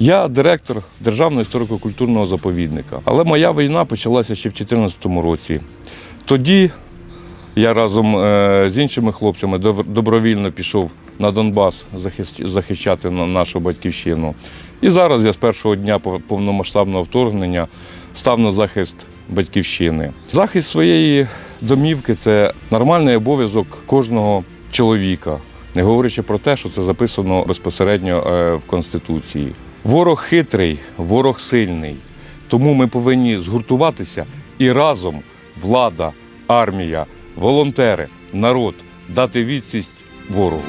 Я директор Державного історико-культурного заповідника. Але моя війна почалася ще в 2014 році. Тоді я разом е, з іншими хлопцями добровільно пішов на Донбас захищати нашу батьківщину. І зараз я з першого дня пов- повномасштабного вторгнення став на захист батьківщини. Захист своєї домівки це нормальний обов'язок кожного чоловіка, не говорячи про те, що це записано безпосередньо е, в Конституції. Ворог хитрий, ворог сильний. Тому ми повинні згуртуватися і разом влада, армія, волонтери, народ дати відсість ворогу.